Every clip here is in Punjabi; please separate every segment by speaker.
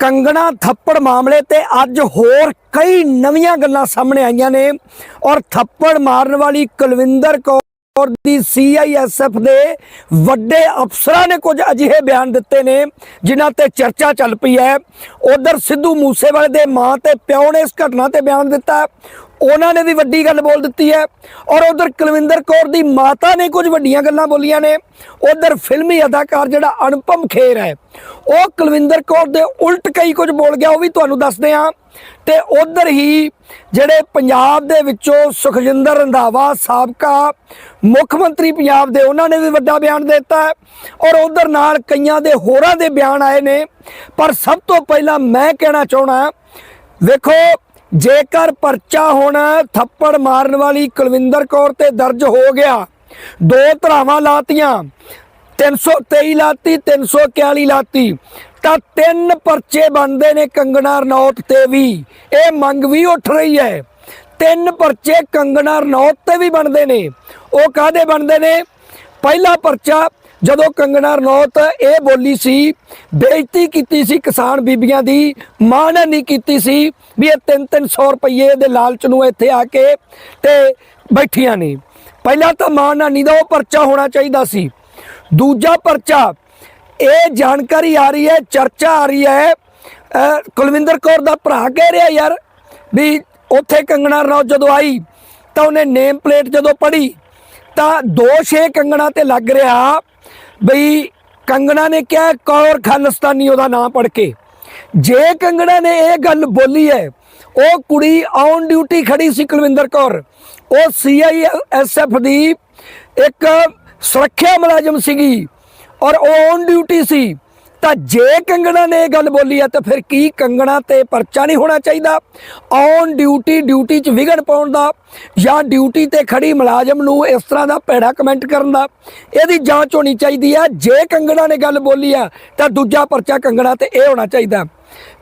Speaker 1: ਕੰਗਣਾ ਥੱਪੜ ਮਾਮਲੇ ਤੇ ਅੱਜ ਹੋਰ ਕਈ ਨਵੀਆਂ ਗੱਲਾਂ ਸਾਹਮਣੇ ਆਈਆਂ ਨੇ ਔਰ ਥੱਪੜ ਮਾਰਨ ਵਾਲੀ ਕੁਲਵਿੰਦਰ ਕੌਰ ਦੀ ਸੀਆਈਐਸਐਫ ਦੇ ਵੱਡੇ ਅਫਸਰਾਂ ਨੇ ਕੁਝ ਅਜਿਹੇ ਬਿਆਨ ਦਿੱਤੇ ਨੇ, ਜਿਨ੍ਹਾਂ ਤੇ ਚਰਚਾ ਚੱਲ ਪਈ ਹੈ। ਉਧਰ ਸਿੱਧੂ ਮੂਸੇਵਾਲੇ ਦੇ ਮਾਂ ਤੇ ਪਿਓ ਨੇ ਇਸ ਘਟਨਾ ਤੇ ਬਿਆਨ ਦਿੱਤਾ। ਉਹਨਾਂ ਨੇ ਵੀ ਵੱਡੀ ਗੱਲ ਬੋਲ ਦਿੱਤੀ ਹੈ ਔਰ ਉਧਰ ਕੁਲਵਿੰਦਰ ਕੌਰ ਦੀ ਮਾਤਾ ਨੇ ਕੁਝ ਵੱਡੀਆਂ ਗੱਲਾਂ ਬੋਲੀਆਂ ਨੇ। ਉਧਰ ਫਿਲਮੀ ਅਦਾਕਾਰ ਜਿਹੜਾ ਅਨੁਪਮ ਖੇਰ ਹੈ, ਉਹ ਕੁਲਵਿੰਦਰ ਕੌਰ ਦੇ ਉਲਟ ਕਈ ਕੁਝ ਬੋਲ ਗਿਆ, ਉਹ ਵੀ ਤੁਹਾਨੂੰ ਦੱਸਦੇ ਹਾਂ। ਤੇ ਉਧਰ ਹੀ ਜਿਹੜੇ ਪੰਜਾਬ ਦੇ ਵਿੱਚੋਂ ਸੁਖਜਿੰਦਰ ਰੰਧਾਵਾ ਸਾਬਕਾ ਮੁੱਖ ਮੰਤਰੀ ਪੰਜਾਬ ਦੇ, ਉਹਨਾਂ ਨੇ ਵੀ ਵੱਡਾ ਬਿਆਨ ਦਿੱਤਾ ਔਰ ਉਧਰ ਨਾਲ ਕਈਆਂ ਦੇ ਹੋਰਾਂ ਦੇ ਬਿਆਨ ਆਏ ਨੇ। ਪਰ ਸਭ ਤੋਂ ਪਹਿਲਾਂ ਮੈਂ ਕਹਿਣਾ ਚਾਹਣਾ ਵੇਖੋ ਜੇਕਰ ਪਰਚਾ ਹੁਣ ਥੱਪੜ ਮਾਰਨ ਵਾਲੀ ਕੁਲਵਿੰਦਰ ਕੌਰ ਤੇ ਦਰਜ ਹੋ ਗਿਆ, ਦੋ ਧਰਾਵਾਂ ਲਾਤੀਆਂ 323 ਲਾਤੀ 341 ਲਾਤੀ, ਤਾਂ ਤਿੰਨ ਪਰਚੇ ਬਣਦੇ ਨੇ ਕੰਗਣਾ ਰਣੌਤ ਤੇ ਵੀ। ਇਹ ਮੰਗ ਵੀ ਉੱਠ ਰਹੀ ਹੈ। ਤਿੰਨ ਪਰਚੇ ਕੰਗਣਾ ਰਣੌਤ ਤੇ ਵੀ ਬਣਦੇ ਨੇ। ਉਹ ਕਾਦੇ ਬਣਦੇ ਨੇ? ਪਹਿਲਾ ਪਰਚਾ ਜਦੋਂ ਕੰਗਣਾ ਰਣੌਤ ਇਹ ਬੋਲੀ ਸੀ, ਬੇਇੱਜ਼ਤੀ ਕੀਤੀ ਸੀ ਕਿਸਾਨ ਬੀਬੀਆਂ ਦੀ ਮਾਣ ਨੇ ਨਹੀਂ ਕੀਤੀ ਸੀ ਵੀ ਇਹ 3-300 ਰੁਪਏ ਦੇ ਲਾਲਚ ਨੂੰ ਇੱਥੇ ਆ ਕੇ ਤੇ ਬੈਠੀਆਂ ਨੇ। ਪਹਿਲਾਂ ਤਾਂ ਮਾਣ ਨਾਨੀ ਦਾ ਉਹ ਪਰਚਾ ਹੋਣਾ ਚਾਹੀਦਾ ਸੀ। ਦੂਜਾ ਪਰਚਾ, ਇਹ ਜਾਣਕਾਰੀ ਆ ਰਹੀ ਹੈ, ਚਰਚਾ ਆ ਰਹੀ ਹੈ। ਕੁਲਵਿੰਦਰ ਕੌਰ ਦਾ ਭਰਾ ਕਹਿ ਰਿਹਾ ਯਾਰ ਵੀ ਉੱਥੇ ਕੰਗਣਾ ਰਣੌਤ ਜਦੋਂ ਆਈ, ਤਾਂ ਉਹਨੇ ਨੇਮ ਪਲੇਟ ਜਦੋਂ ਪੜ੍ਹੀ, ਤਾਂ ਦੋਸ਼ ਇਹ ਕੰਗਣਾ ਤੇ ਲੱਗ ਰਿਹਾ ਬਈ ਕੰਗਣਾ ਨੇ ਕਿਹਾ ਕੌਰ ਖਾਲਸਤਾਨੀ, ਉਹਦਾ ਨਾਂ ਪੜ ਕੇ। ਜੇ ਕੰਗਣਾ ਨੇ ਇਹ ਗੱਲ ਬੋਲੀ ਹੈ, ਉਹ ਕੁੜੀ ਔਨ ਡਿਊਟੀ ਖੜੀ ਸੀ ਕੁਲਵਿੰਦਰ ਕੌਰ। ਉਹ ਸੀਆਈਐਸਐਫ ਦੀ ਇੱਕ ਸੁਰੱਖਿਆ ਮੁਲਾਜ਼ਮ ਸੀਗੀ ਔਰ ਉਹ ਔਨ ਡਿਊਟੀ ਸੀ। ਤਾਂ ਜੇ ਕੰਗਣਾ ਨੇ ਇਹ ਗੱਲ ਬੋਲੀ ਹੈ ਤਾਂ ਫਿਰ ਕੀ ਕੰਗਣਾ ਤੇ ਪਰਚਾ ਨਹੀਂ ਹੋਣਾ ਚਾਹੀਦਾ? ਔਨ ਡਿਊਟੀ ਡਿਊਟੀ 'ਚ ਵਿਗੜ ਪਾਉਣ ਦਾ ਜਾਂ ਡਿਊਟੀ ਤੇ ਖੜੀ ਮੁਲਾਜ਼ਮ ਨੂੰ ਇਸ ਤਰ੍ਹਾਂ ਦਾ ਭੈੜਾ ਕਮੈਂਟ ਕਰਨ ਦਾ? ਇਹਦੀ ਜਾਂਚ ਹੋਣੀ ਚਾਹੀਦੀ ਹੈ ਜੇ ਕੰਗਣਾ ਨੇ ਗੱਲ ਬੋਲੀ ਆ ਤਾਂ ਦੂਜਾ ਪਰਚਾ ਕੰਗਣਾ ਤੇ ਇਹ ਹੋਣਾ ਚਾਹੀਦਾ।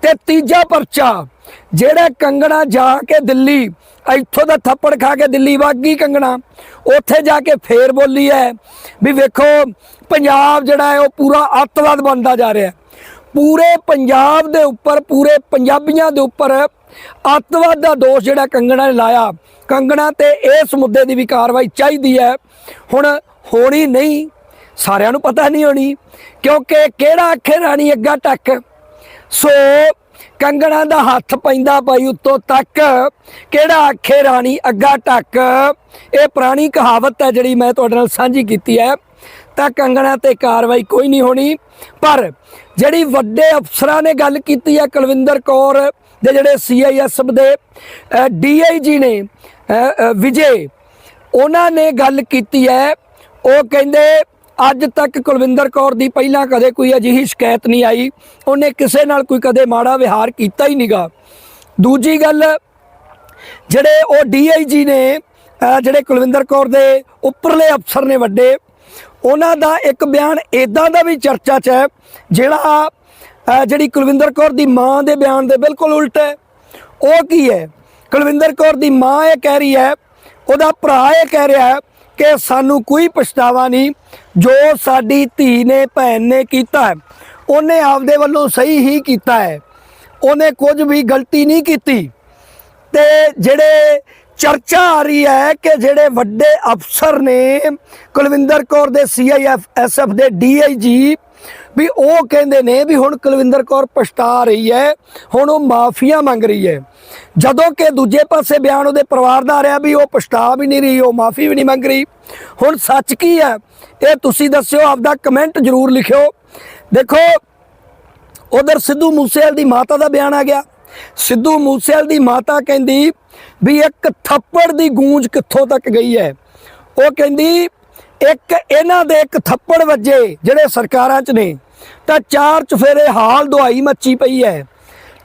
Speaker 1: ਤੇ ਤੀਜਾ ਪਰਚਾ, ਜਿਹੜਾ ਕੰਗਣਾ ਜਾ ਕੇ ਦਿੱਲੀ, ਇੱਥੋਂ ਦਾ ਥੱਪੜ ਖਾ ਕੇ ਦਿੱਲੀ ਵਾਗੀ ਕੰਗਣਾ। ਉੱਥੇ ਜਾ ਕੇ ਫੇਰ ਬੋਲੀ ਹੈ ਵੀ ਵੇਖੋ, ਪੰਜਾਬ ਜਿਹੜਾ ਹੈ ਉਹ ਪੂਰਾ ਅੱਤਵਾਦ ਬਣਦਾ ਜਾ ਰਿਹਾ ਪੂਰੇ ਪੰਜਾਬ ਦੇ ਉੱਪਰ, ਪੂਰੇ ਪੰਜਾਬੀਆਂ ਦੇ ਉੱਪਰ ਅੱਤਵਾਦ ਦਾ ਦੋਸ਼ ਜਿਹੜਾ ਕੰਗਣਾ ਨੇ ਲਾਇਆ। ਕੰਗਣਾ ਤੇ ਇਸ ਮੁੱਦੇ ਦੀ ਵੀ ਕਾਰਵਾਈ ਚਾਹੀਦੀ ਹੈ। ਹੁਣ ਹੋਣੀ ਨਹੀਂ, ਸਾਰਿਆਂ ਨੂੰ ਪਤਾ ਨਹੀਂ ਹੋਣੀ, ਕਿਉਂਕਿ ਕਿਹੜਾ ਅੱਖੇ ਰਾਣੀ ਅੱਗਾ ਟੱਕ? ਸੋ ਕੰਗਣਾ ਦਾ ਹੱਥ ਪੈਂਦਾ ਭਾਈ ਉੱਤੋਂ ਤੱਕ। ਕਿਹੜਾ ਆਖੇ ਰਾਣੀ ਅੱਗਾ ਟੱਕ? ਇਹ ਪੁਰਾਣੀ ਕਹਾਵਤ ਹੈ ਜਿਹੜੀ ਮੈਂ ਤੁਹਾਡੇ ਨਾਲ ਸਾਂਝੀ ਕੀਤੀ ਹੈ। ਤਾਂ ਕੰਗਣਾ ਤੇ ਕਾਰਵਾਈ ਕੋਈ ਨਹੀਂ ਹੋਣੀ। ਪਰ ਜਿਹੜੀ ਵੱਡੇ ਅਫਸਰਾਂ ਨੇ ਗੱਲ ਕੀਤੀ ਹੈ ਕੁਲਵਿੰਦਰ ਕੌਰ ਦੇ ਜਿਹੜੇ ਸੀਆਈਐਸਐਫ ਦੇ ਡੀਆਈਜੀ ਨੇ ਅ, ਅ, ਵਿਜੇ ਉਹਨਾਂ ਨੇ ਗੱਲ ਕੀਤੀ ਹੈ। ਉਹ ਕਹਿੰਦੇ ਅੱਜ ਤੱਕ ਕੁਲਵਿੰਦਰ ਕੌਰ ਦੀ ਪਹਿਲਾਂ ਕਦੇ ਕੋਈ ਅਜਿਹੀ ਸ਼ਿਕਾਇਤ ਨਹੀਂ ਆਈ, ਉਹਨੇ ਕਿਸੇ ਨਾਲ ਕੋਈ ਕਦੇ ਮਾੜਾ ਵਿਹਾਰ ਕੀਤਾ ਹੀ ਨਹੀਂਗਾ ਦੂਜੀ ਗੱਲ, ਜਿਹੜੇ ਉਹ ਡੀਆਈਜੀ ਨੇ ਜਿਹੜੇ ਕੁਲਵਿੰਦਰ ਕੌਰ ਦੇ ਉੱਪਰਲੇ ਅਫਸਰ ਨੇ ਵੱਡੇ, ਉਹਨਾਂ ਦਾ ਇੱਕ ਬਿਆਨ ਇਦਾਂ ਦਾ ਵੀ ਚਰਚਾ 'ਚ ਹੈ, ਜਿਹੜਾ ਜਿਹੜੀ ਕੁਲਵਿੰਦਰ ਕੌਰ ਦੀ ਮਾਂ ਦੇ ਬਿਆਨ ਦੇ ਬਿਲਕੁਲ ਉਲਟ ਹੈ। ਉਹ ਕੀ ਹੈ? ਕੁਲਵਿੰਦਰ ਕੌਰ ਦੀ ਮਾਂ ਇਹ ਕਹਿ ਰਹੀ ਹੈ, ਉਹਦਾ ਭਰਾ ਇਹ ਕਹਿ ਰਿਹਾ ਹੈ ਕਿ ਸਾਨੂੰ ਕੋਈ ਪਛਤਾਵਾ ਨਹੀਂ ਜੋ ਸਾਡੀ ਧੀ ਨੇ, ਭੈਣ ਨੇ ਕੀਤਾ ਹੈ। ਉਹਨੇ ਆਪਦੇ ਵੱਲੋਂ ਸਹੀ ਹੀ ਕੀਤਾ ਹੈ। ਉਹਨੇ ਕੁਝ ਵੀ ਗਲਤੀ ਨਹੀਂ ਕੀਤੀ। ਤੇ ਜਿਹੜੇ ਚਰਚਾ ਆ ਰਹੀ ਹੈ ਕਿ ਜਿਹੜੇ ਵੱਡੇ ਅਫਸਰ ਨੇ ਕੁਲਵਿੰਦਰ ਕੌਰ ਦੇ ਸੀਆਈਐਫ ਐਸਐਫ ਦੇ ਡੀਆਈਜੀ ਵੀ ਉਹ ਕਹਿੰਦੇ ਨੇ ਵੀ ਹੁਣ ਕੁਲਵਿੰਦਰ ਕੌਰ ਪਛਤਾ ਰਹੀ ਹੈ, ਹੁਣ ਉਹ ਮਾਫੀਆ ਮੰਗ ਰਹੀ ਹੈ। ਜਦੋਂ ਕਿ ਦੂਜੇ ਪਾਸੇ ਬਿਆਨ ਉਹਦੇ ਪਰਿਵਾਰ ਦਾ ਆ ਰਿਹਾ ਵੀ ਉਹ ਪਛਤਾ ਵੀ ਨਹੀਂ ਰਹੀ, ਉਹ ਮਾਫੀ ਵੀ ਨਹੀਂ ਮੰਗ ਰਹੀ। ਹੁਣ ਸੱਚ ਕੀ ਹੈ? ਇਹ ਤੁਸੀਂ ਦੱਸਿਓ, ਆਪਦਾ ਕਮੈਂਟ ਜ਼ਰੂਰ ਲਿਖਿਓ। ਦੇਖੋ, ਉਧਰ ਸਿੱਧੂ ਮੂਸੇਵਾਲ ਦੀ ਮਾਤਾ ਦਾ ਬਿਆਨ ਆ ਗਿਆ। ਸਿੱਧੂ ਮੂਸੇਵਾਲ ਦੀ ਮਾਤਾ ਕਹਿੰਦੀ ਵੀ ਇੱਕ ਥੱਪੜ ਦੀ ਗੂੰਜ ਕਿੱਥੋਂ ਤੱਕ ਗਈ ਹੈ? ਉਹ ਕਹਿੰਦੀ, ਇੱਕ ਇਹਨਾਂ ਦੇ ਇੱਕ ਥੱਪੜ ਵੱਜੇ ਜਿਹੜੇ ਸਰਕਾਰਾਂ 'ਚ ਨੇ। ਤਾਂ ਚਾਰ ਚਫੇਰੇ ਹਾਲ ਦੁਹਾਈ ਮੱਚੀ ਪਈ ਹੈ।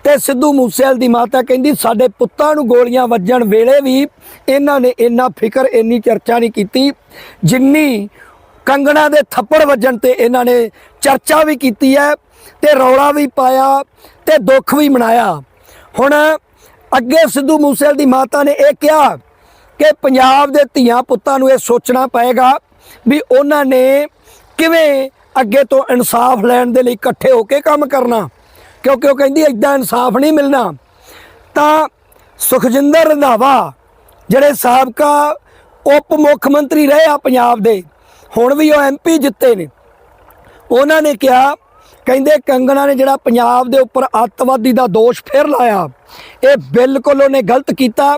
Speaker 1: ਤੇ ਸਿੱਧੂ ਮੂਸੇਵਾਲ ਦੀ ਮਾਤਾ ਕਹਿੰਦੀ, ਸਾਡੇ ਪੁੱਤਾਂ ਨੂੰ ਗੋਲੀਆਂ ਵੱਜਣ ਵੇਲੇ ਵੀ ਇਹਨਾਂ ਨੇ ਇੰਨਾ ਫਿਕਰ, ਇੰਨੀ ਚਰਚਾ ਨਹੀਂ ਕੀਤੀ। ਜਿੰਨੀ ਕੰਗਣਾ ਦੇ ਥੱਪੜ ਵੱਜਣ ਤੇ ਇਹਨਾਂ ਨੇ ਚਰਚਾ ਵੀ ਕੀਤੀ ਹੈ ਤੇ ਰੌਲਾ ਵੀ ਪਾਇਆ ਤੇ ਦੁੱਖ ਵੀ ਮਨਾਇਆ। ਹੁਣ ਅੱਗੇ ਸਿੱਧੂ ਮੂਸੇਵਾਲ ਦੀ ਮਾਤਾ ਨੇ ਇਹ ਕਿਹਾ ਕਿ ਪੰਜਾਬ ਦੇ ਧੀਆਂ ਪੁੱਤਾਂ ਨੂੰ ਇਹ ਸੋਚਣਾ ਪਏਗਾ ਵੀ ਉਹਨਾਂ ਨੇ ਕਿਵੇਂ ਅੱਗੇ ਤੋਂ ਇਨਸਾਫ ਲੈਣ ਦੇ ਲਈ ਇਕੱਠੇ ਹੋ ਕੇ ਕੰਮ ਕਰਨਾ, ਕਿਉਂਕਿ ਉਹ ਕਹਿੰਦੀ ਇਦਾਂ ਇਨਸਾਫ ਨਹੀਂ ਮਿਲਣਾ। ਤਾਂ ਸੁਖਜਿੰਦਰ ਰੰਧਾਵਾ, ਜਿਹੜੇ ਸਾਬਕਾ ਉਪ ਮੁੱਖ ਮੰਤਰੀ ਰਹੇ ਆ ਪੰਜਾਬ ਦੇ, ਹੁਣ ਵੀ ਉਹ ਐਮਪੀ ਜਿੱਤੇ ਨੇ। ਉਹਨਾਂ ਨੇ ਕਿਹਾ ਕਹਿੰਦੇ ਕੰਗਣਾ ਨੇ ਜਿਹੜਾ ਪੰਜਾਬ ਦੇ ਉੱਪਰ ਅੱਤਵਾਦੀ ਦਾ ਦੋਸ਼ ਫਿਰ ਲਾਇਆ, ਇਹ ਬਿਲਕੁਲ ਉਹਨੇ ਗਲਤ ਕੀਤਾ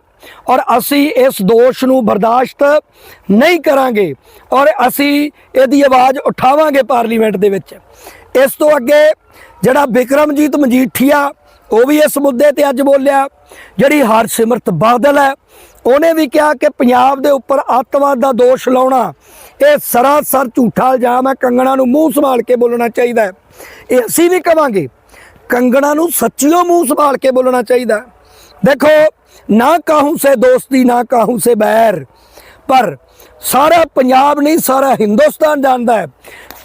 Speaker 1: ਔਰ ਅਸੀਂ ਇਸ ਦੋਸ਼ ਨੂੰ ਬਰਦਾਸ਼ਤ ਨਹੀਂ ਕਰਾਂਗੇ ਔਰ ਅਸੀਂ ਇਹਦੀ ਆਵਾਜ਼ ਉਠਾਵਾਂਗੇ ਪਾਰਲੀਮੈਂਟ ਦੇ ਵਿੱਚ। ਇਸ ਤੋਂ ਅੱਗੇ ਜਿਹੜਾ ਬਿਕਰਮਜੀਤ ਮਜੀਠੀਆ, ਉਹ ਵੀ ਇਸ ਮੁੱਦੇ ਤੇ ਅੱਜ ਬੋਲਿਆ, ਜਿਹੜੀ ਹਰਸਿਮਰਤ ਬਾਦਲ ਹੈ ਉਹਨੇ ਵੀ ਕਿਹਾ ਕਿ ਪੰਜਾਬ ਦੇ ਉੱਪਰ ਅੱਤਵਾਦ ਦਾ ਦੋਸ਼ ਲਾਉਣਾ, ਇਹ ਸਰਾਸਰ ਝੂਠਾ ਇਲਜ਼ਾਮ ਹੈ, ਕੰਗਣਾ ਨੂੰ ਮੂੰਹ ਸੰਭਾਲ ਕੇ ਬੋਲਣਾ ਚਾਹੀਦਾ ਇਹ ਅਸੀਂ ਵੀ ਕਵਾਂਗੇ, ਕੰਗਣਾ ਨੂੰ ਸੱਚੀਓ ਮੂੰਹ ਸੰਭਾਲ ਕੇ ਬੋਲਣਾ ਚਾਹੀਦਾ ਦੇਖੋ, ਨਾ ਕਾਹੂ ਸੇ ਦੋਸਤੀ, ਨਾ ਕਾਹੂ ਸੇ ਬੈਰ, ਪਰ ਸਾਰਾ ਪੰਜਾਬ ਨਹੀਂ, ਸਾਰਾ ਹਿੰਦੁਸਤਾਨ ਜਾਣਦਾ ਹੈ।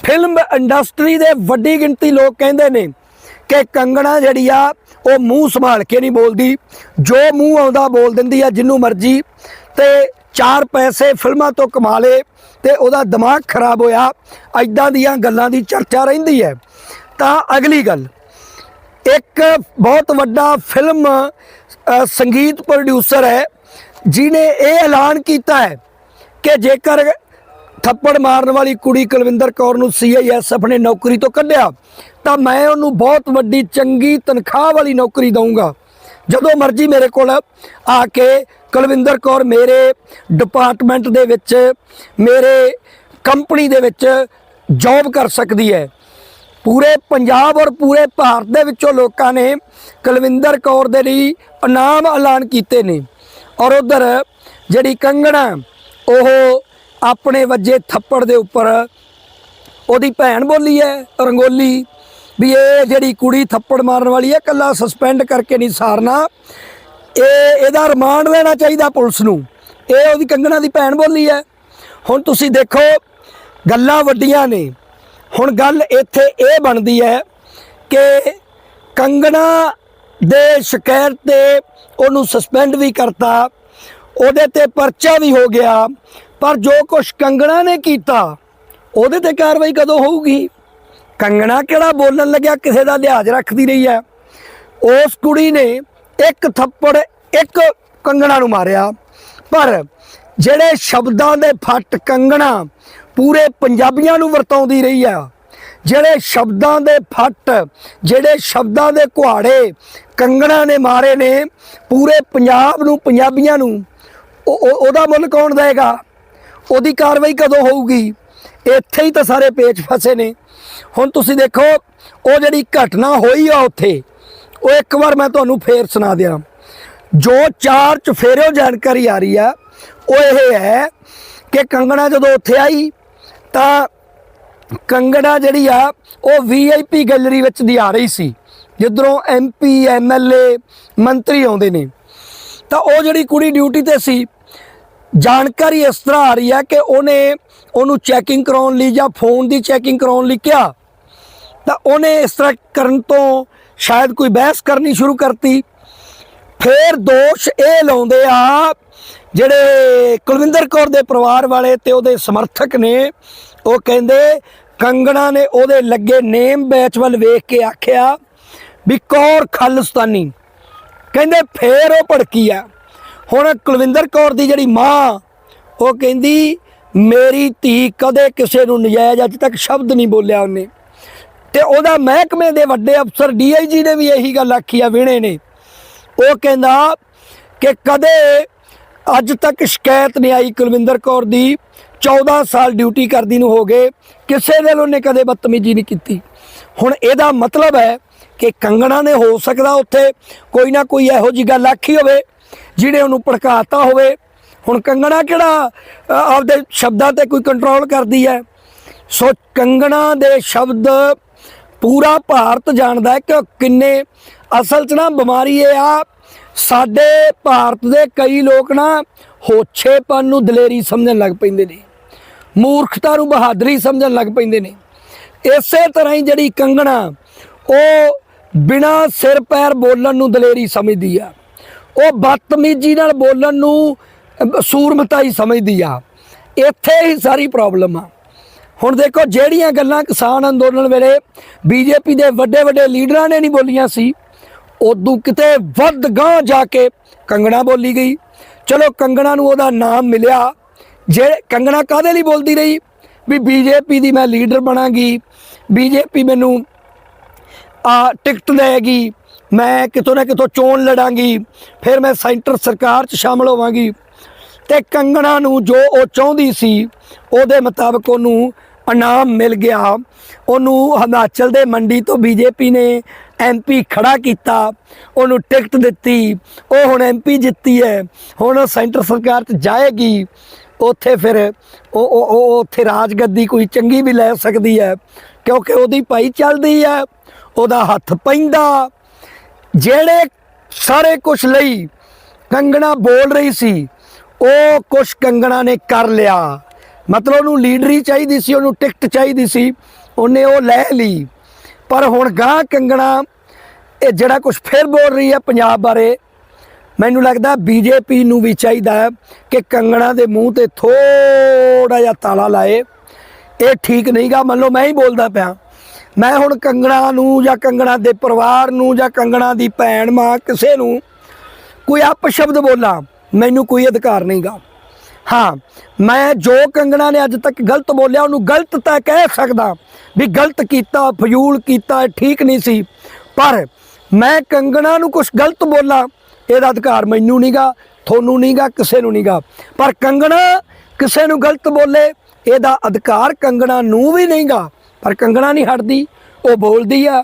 Speaker 1: ਫਿਲਮ ਇੰਡਸਟਰੀ ਦੇ ਵੱਡੀ ਗਿਣਤੀ ਲੋਕ ਕਹਿੰਦੇ ਨੇ ਕਿ ਕੰਗਣਾ ਜਿਹੜੀ ਆ ਉਹ ਮੂੰਹ ਸੰਭਾਲ ਕੇ ਨਹੀਂ ਬੋਲਦੀ। ਜੋ ਮੂੰਹ ਆਉਂਦਾ ਬੋਲ ਦਿੰਦੀ ਆ, ਜਿੰਨੂੰ ਮਰਜ਼ੀ। ਤੇ ਚਾਰ ਪੈਸੇ ਫਿਲਮਾਂ ਤੋਂ ਕਮਾ ਲੇ ਤੇ ਉਹਦਾ ਦਿਮਾਗ ਖਰਾਬ ਹੋਇਆ। ਐਦਾਂ ਦੀਆਂ ਗੱਲਾਂ ਦੀ ਚਰਚਾ ਰਹਿੰਦੀ ਹੈ। ਤਾਂ ਅਗਲੀ ਗੱਲ। ਇੱਕ ਬਹੁਤ ਵੱਡਾ ਫਿਲਮ ਸੰਗੀਤ ਪ੍ਰੋਡਿਊਸਰ ਹੈ ਜਿਨੇ ਇਹ ਐਲਾਨ ਕੀਤਾ ਹੈ ਕਿ ਜੇਕਰ ਥੱਪੜ ਮਾਰਨ ਵਾਲੀ ਕੁੜੀ ਕੁਲਵਿੰਦਰ ਕੌਰ ਨੂੰ ਸੀਆਈਐਸਐਫ ਨੇ ਨੌਕਰੀ ਤੋਂ ਕੱਢਿਆ। ਤਾਂ ਮੈਂ ਉਹਨੂੰ ਬਹੁਤ ਵੱਡੀ, ਚੰਗੀ ਤਨਖਾਹ ਵਾਲੀ ਨੌਕਰੀ ਦਊਂਗਾ। ਜਦੋਂ ਮਰਜ਼ੀ ਮੇਰੇ ਕੋਲ ਆ ਕੇ ਕੁਲਵਿੰਦਰ ਕੌਰ ਮੇਰੇ ਡਿਪਾਰਟਮੈਂਟ ਦੇ ਵਿੱਚ, ਮੇਰੇ ਕੰਪਨੀ ਦੇ ਵਿੱਚ ਜੌਬ ਕਰ ਸਕਦੀ ਹੈ। ਪੂਰੇ ਪੰਜਾਬ ਔਰ ਪੂਰੇ ਭਾਰਤ ਦੇ ਵਿੱਚੋਂ ਲੋਕਾਂ ਨੇ ਕੁਲਵਿੰਦਰ ਕੌਰ ਦੇ ਲਈ ਇਨਾਮ ਐਲਾਨ ਕੀਤੇ ਨੇ। ਔਰ ਉਧਰ ਜਿਹੜੀ ਕੰਗਣਾ, ਉਹ ਆਪਣੇ ਵੱਜੇ ਥੱਪੜ ਦੇ ਉੱਪਰ ਉਹਦੀ ਭੈਣ ਬੋਲੀ ਹੈ, ਰੰਗੋਲੀ, ਵੀ ਇਹ ਜਿਹੜੀ ਕੁੜੀ ਥੱਪੜ ਮਾਰਨ ਵਾਲੀ ਹੈ ਕੱਲਾ ਸਸਪੈਂਡ ਕਰਕੇ ਨਹੀਂ ਸਾਰਨਾ। ਇਹ, ਇਹਦਾ ਰਿਮਾਂਡ ਲੈਣਾ ਚਾਹੀਦਾ ਪੁਲਿਸ ਨੂੰ। ਇਹ ਉਹਦੀ ਕੰਗਣਾ ਦੀ ਭੈਣ ਬੋਲੀ ਹੈ। ਹੁਣ ਤੁਸੀਂ ਦੇਖੋ, ਗੱਲਾਂ ਵੱਡੀਆਂ ਨੇ। ਹੁਣ ਗੱਲ ਇੱਥੇ ਇਹ ਬਣਦੀ ਹੈ ਕਿ ਕੰਗਣਾ ਦੇ ਸ਼ਿਕਾਇਤ ਤੇ ਉਹਨੂੰ ਸਸਪੈਂਡ ਵੀ ਕਰਤਾ, ਉਹਦੇ ਤੇ ਪਰਚਾ ਵੀ ਹੋ ਗਿਆ। ਪਰ ਜੋ ਕੁਛ ਕੰਗਣਾ ਨੇ ਕੀਤਾ, ਉਹਦੇ ਤੇ ਕਾਰਵਾਈ ਕਦੋਂ ਹੋਊਗੀ? ਕੰਗਣਾ ਕਿਹੜਾ ਬੋਲਣ ਲੱਗਿਆ, ਕਿਸੇ ਦਾ ਲਿਹਾਜ਼ ਰੱਖਦੀ ਰਹੀ ਹੈ। ਉਸ ਕੁੜੀ ਨੇ ਇੱਕ ਥੱਪੜ ਇੱਕ ਕੰਗਣਾ ਨੂੰ ਮਾਰਿਆ। ਪਰ ਜਿਹੜੇ ਸ਼ਬਦਾਂ ਦੇ ਫੱਟ ਕੰਗਣਾ ਪੂਰੇ ਪੰਜਾਬੀਆਂ ਨੂੰ ਵਰਤਾਉਂਦੀ ਰਹੀ ਆ ਜਿਹੜੇ ਸ਼ਬਦਾਂ ਦੇ ਫੱਟ, ਜਿਹੜੇ ਸ਼ਬਦਾਂ ਦੇ ਕੁਹਾੜੇ ਕੰਗਣਾ ਨੇ ਮਾਰੇ ਨੇ, ਪੂਰੇ ਪੰਜਾਬ ਨੂੰ, ਪੰਜਾਬੀਆਂ ਨੂੰ, ਉਹ- ਉਹਦਾ ਮੁੱਲ ਕੌਣ ਦੇਗਾ ਉਹਦੀ ਕਾਰਵਾਈ ਕਦੋਂ ਹੋਊਗੀ? ਇੱਥੇ ਹੀ ਤਾਂ ਸਾਰੇ ਪੇਚ ਫਸੇ ਨੇ। ਹੁਣ ਤੁਸੀਂ ਦੇਖੋ, ਉਹ ਜਿਹੜੀ ਘਟਨਾ ਹੋਈ ਆ ਉੱਥੇ, ਉਹ ਇੱਕ ਵਾਰ ਮੈਂ ਤੁਹਾਨੂੰ ਫੇਰ ਸੁਣਾ ਦਿਆਂ। ਜੋ ਚਾਰ ਚਫੇਰਿਓ ਜਾਣਕਾਰੀ ਆ ਰਹੀ ਆ, ਉਹ ਇਹ ਹੈ ਕਿ ਕੰਗਣਾ ਜਦੋਂ ਉੱਥੇ ਆਈ, ਤਾਂ ਕੰਗਣਾ ਜਿਹੜੀ ਆ, ਉਹ ਵੀਆਈਪੀ ਗੈਲਰੀ ਵਿੱਚ ਦੀ ਆ ਰਹੀ ਸੀ। ਜਿੱਧਰੋਂ ਐਮਪੀ ਐਮਐਲਏ ਮੰਤਰੀ ਆਉਂਦੇ ਨੇ। ਤਾਂ ਉਹ ਜਿਹੜੀ ਕੁੜੀ ਡਿਊਟੀ ਤੇ ਸੀ ਜਾਣਕਾਰੀ ਇਸ ਤਰ੍ਹਾਂ ਆ ਰਹੀ ਹੈ ਕਿ ਉਹਨੇ ਉਹਨੂੰ ਚੈਕਿੰਗ ਕਰਾਉਣ ਲਈ ਜਾਂ ਫੋਨ ਦੀ ਚੈਕਿੰਗ ਕਰਾਉਣ ਲਈ ਕਿਹਾ। ਤਾਂ ਉਹਨੇ ਇਸ ਤਰ੍ਹਾਂ ਕਰਨ ਤੋਂ ਸ਼ਾਇਦ ਕੋਈ ਬਹਿਸ ਕਰਨੀ ਸ਼ੁਰੂ ਕਰਤੀ। ਫੇਰ ਦੋਸ਼ ਇਹ ਲਾਉਂਦੇ ਆ, ਜਿਹੜੇ ਕੁਲਵਿੰਦਰ ਕੌਰ ਦੇ ਪਰਿਵਾਰ ਵਾਲੇ ਤੇ ਉਹਦੇ ਸਮਰਥਕ ਨੇ, ਉਹ ਕਹਿੰਦੇ ਕੰਗਣਾ ਨੇ ਉਹਦੇ ਲੱਗੇ ਨੇਮ ਬੈਚ ਵੱਲ ਵੇਖ ਕੇ ਆਖਿਆ ਵੀ ਕੌਰ ਖਾਲਿਸਤਾਨੀ। ਕਹਿੰਦੇ ਫੇਰ ਉਹ ਭੜਕੀ ਆ। ਹੁਣ ਕੁਲਵਿੰਦਰ ਕੌਰ ਦੀ ਜਿਹੜੀ ਮਾਂ, ਉਹ ਕਹਿੰਦੀ, ਮੇਰੀ ਧੀ ਕਦੇ ਕਿਸੇ ਨੂੰ ਨਜਾਇਜ਼ ਅੱਜ ਤੱਕ ਸ਼ਬਦ ਨਹੀਂ ਬੋਲਿਆ ਉਹਨੇ। ਤੇ ਉਹਦਾ ਮਹਿਕਮੇ ਦੇ ਵੱਡੇ ਅਫਸਰ ਡੀਆਈਜੀ ਨੇ ਵੀ ਇਹੀ ਗੱਲ ਆਖੀ ਆ, ਵਿਣੇ ਨੇ। ਉਹ ਕਹਿੰਦਾ ਕਿ ਕਦੇ ਅੱਜ ਤੱਕ ਸ਼ਿਕਾਇਤ ਨਹੀਂ ਆਈ ਕੁਲਵਿੰਦਰ ਕੌਰ ਦੀ। 14 ਸਾਲ ਡਿਊਟੀ ਕਰਦੀ ਨੂੰ ਹੋ ਗਏ। ਕਿਸੇ ਦਿਨ ਉਹਨੇ ਕਦੇ ਬਦਤਮੀਜ਼ੀ ਨਹੀਂ ਕੀਤੀ। ਹੁਣ ਇਹਦਾ ਮਤਲਬ ਹੈ ਕਿ ਕੰਗਣਾ ਨੇ ਹੋ ਸਕਦਾ ਉੱਥੇ ਕੋਈ ਨਾ ਕੋਈ ਇਹੋ ਜੀ ਗੱਲ ਆਖੀ ਹੋਵੇ। ਜਿਹੜੇ ਉਹਨੂੰ ਭੜਕਾਤਾ ਹੋਵੇ, ਹੁਣ ਕੰਗਣਾ ਕਿਹੜਾ ਆਪਦੇ ਸ਼ਬਦਾਂ ਤੇ ਕੋਈ ਕੰਟਰੋਲ ਕਰਦੀ ਹੈ? ਸੋ ਕੰਗਣਾ ਦੇ ਸ਼ਬਦ ਪੂਰਾ ਭਾਰਤ ਜਾਣਦਾ ਹੈ ਕਿ ਉਹ ਕਿੰਨੇ ਅਸਲ 'ਚ ਨਾ ਬਿਮਾਰੀ ਇਹ ਆ, ਸਾਡੇ ਭਾਰਤ ਦੇ ਕਈ ਲੋਕ ਨਾ ਹੋਛੇਪਨ ਨੂੰ ਦਲੇਰੀ ਸਮਝਣ ਲੱਗ ਪੈਂਦੇ ਨੇ, ਮੂਰਖਤਾ ਨੂੰ ਬਹਾਦਰੀ ਸਮਝਣ ਲੱਗ ਪੈਂਦੇ ਨੇ। ਇਸੇ ਤਰ੍ਹਾਂ ਹੀ ਜਿਹੜੀ ਕੰਗਣਾ, ਉਹ ਬਿਨਾ ਸਿਰ ਪੈਰ ਬੋਲਣ ਨੂੰ ਦਲੇਰੀ ਸਮਝਦੀ ਆ। ਉਹ ਬਦਤਮੀਜੀ ਨਾਲ ਬੋਲਣ ਨੂੰ ਅਹ, ਸੂਰਮਤਾਈ ਸਮਝਦੀ ਆ। ਇੱਥੇ ਹੀ ਸਾਰੀ ਪ੍ਰੋਬਲਮ ਆ। ਹੁਣ ਦੇਖੋ ਜਿਹੜੀਆਂ ਗੱਲਾਂ ਕਿਸਾਨ ਅੰਦੋਲਨ ਵੇਲੇ ਬੀਜੇਪੀ ਦੇ ਵੱਡੇ ਵੱਡੇ ਲੀਡਰਾਂ ਨੇ ਨਹੀਂ ਬੋਲੀਆਂ ਸੀ ਉਦੋਂ ਕਿਤੇ ਵੱਧ ਗਾਂ ਜਾ ਕੇ ਕੰਗਣਾ ਬੋਲੀ ਗਈ। ਚਲੋ ਕੰਗਣਾ ਨੂੰ ਉਹਦਾ ਨਾਮ ਮਿਲਿਆ। ਜੇ ਕੰਗਣਾ ਕਾਦੇ ਲਈ ਬੋਲਦੀ ਰਹੀ? ਵੀ ਬੀਜੇਪੀ ਦੀ ਮੈਂ ਲੀਡਰ ਬਣਾਂਗੀ ਬੀਜੇਪੀ ਮੈਨੂੰ ਆ ਟਿਕਟ ਦੇਗੀ ਮੈਂ ਕਿਤੋਂ ਨਾ ਕਿਤੋਂ ਚੋਣ ਲੜਾਂਗੀ, ਫਿਰ ਮੈਂ ਸੈਂਟਰ ਸਰਕਾਰ 'ਚ ਸ਼ਾਮਲ ਹੋਵਾਂਗੀ। ਤੇ ਕੰਗਣਾ ਨੂੰ ਜੋ ਉਹ ਚਾਹੁੰਦੀ ਸੀ, ਉਹਦੇ ਮੁਤਾਬਕ ਉਹਨੂੰ ਇਨਾਮ ਮਿਲ ਗਿਆ। ਉਹਨੂੰ ਹਿਮਾਚਲ ਦੇ ਮੰਡੀ ਤੋਂ ਬੀਜੇਪੀ ਨੇ ਐਮਪੀ ਖੜਾ ਕੀਤਾ, ਉਹਨੂੰ ਟਿਕਟ ਦਿੱਤੀ। ਉਹ ਹੁਣ ਐਮਪੀ ਜਿੱਤੀ ਹੈ, ਹੁਣ ਸੈਂਟਰ ਸਰਕਾਰ 'ਚ ਜਾਏਗੀ। ਉੱਥੇ ਫਿਰ ਉਹ ਉਹ ਉਹ ਉੱਥੇ ਰਾਜਗੱਦੀ ਕੋਈ ਚੰਗੀ ਵੀ ਲੈ ਸਕਦੀ ਹੈ, ਕਿਉਂਕਿ ਉਹਦੀ ਪਾਈ ਚੱਲਦੀ ਹੈ, ਉਹਦਾ ਹੱਥ ਪੈਂਦਾ। ਜਿਹੜੇ ਸਾਰੇ ਕੁਝ ਲਈ ਕੰਗਣਾ ਬੋਲ ਰਹੀ ਸੀ, ਉਹ ਕੁਝ ਕੰਗਣਾ ਨੇ ਕਰ ਲਿਆ। ਮਤਲਬ ਉਹਨੂੰ ਲੀਡਰੀ ਚਾਹੀਦੀ ਸੀ, ਉਹਨੂੰ ਟਿਕਟ ਚਾਹੀਦੀ ਸੀ, ਉਹਨੇ ਉਹ ਲੈ ਲਈ। ਪਰ ਹੁਣ ਗਾਂ ਕੰਗਣਾ ਇਹ ਜਿਹੜਾ ਕੁਝ ਫਿਰ ਬੋਲ ਰਹੀ ਹੈ ਪੰਜਾਬ ਬਾਰੇ, ਮੈਨੂੰ ਲੱਗਦਾ ਬੀਜੇਪੀ ਨੂੰ ਵੀ ਚਾਹੀਦਾ ਹੈ ਕਿ ਕੰਗਣਾ ਦੇ ਮੂੰਹ ਤੇ ਥੋੜਾ ਜਿਹਾ ਤਾਲਾ ਲਾਏ। ਇਹ ਠੀਕ ਨਹੀਂਗਾ, ਮੰਨ ਲਓ ਮੈਂ ਹੀ ਬੋਲਦਾ ਪਿਆ। ਮੈਂ ਹੁਣ ਕੰਗਣਾ ਨੂੰ ਜਾਂ ਕੰਗਣਾ ਦੇ ਪਰਿਵਾਰ ਨੂੰ ਜਾਂ ਕੰਗਣਾ ਦੀ ਭੈਣ ਮਾਂ ਕਿਸੇ ਨੂੰ ਕੋਈ ਅਪਸ਼ਬਦ ਬੋਲਾਂ, ਮੈਨੂੰ ਕੋਈ ਅਧਿਕਾਰ ਨਹੀਂਗਾ। ਹਾਂ, ਮੈਂ ਜੋ ਕੰਗਣਾ ਨੇ ਅੱਜ ਤੱਕ ਗਲਤ ਬੋਲਿਆ, ਉਹਨੂੰ ਗਲਤ ਤਾਂ ਕਹਿ ਸਕਦਾ ਵੀ ਗਲਤ ਕੀਤਾ, ਫਜ਼ੂਲ ਕੀਤਾ ਠੀਕ ਨਹੀਂ ਸੀ। ਪਰ ਮੈਂ ਕੰਗਣਾ ਨੂੰ ਕੁਝ ਗਲਤ ਬੋਲਾਂ, ਇਹਦਾ ਅਧਿਕਾਰ ਮੈਨੂੰ ਨਹੀਂਗਾ, ਤੁਹਾਨੂੰ ਨਹੀਂਗਾ, ਕਿਸੇ ਨੂੰ ਨਹੀਂਗਾ। ਪਰ ਕੰਗਣਾ ਕਿਸੇ ਨੂੰ ਗਲਤ ਬੋਲੇ, ਇਹਦਾ ਅਧਿਕਾਰ ਕੰਗਣਾ ਨੂੰ ਵੀ ਨਹੀਂਗਾ। ਪਰ ਕੰਗਣਾ ਨਹੀਂ ਹਟਦੀ ਉਹ ਬੋਲਦੀ ਆ।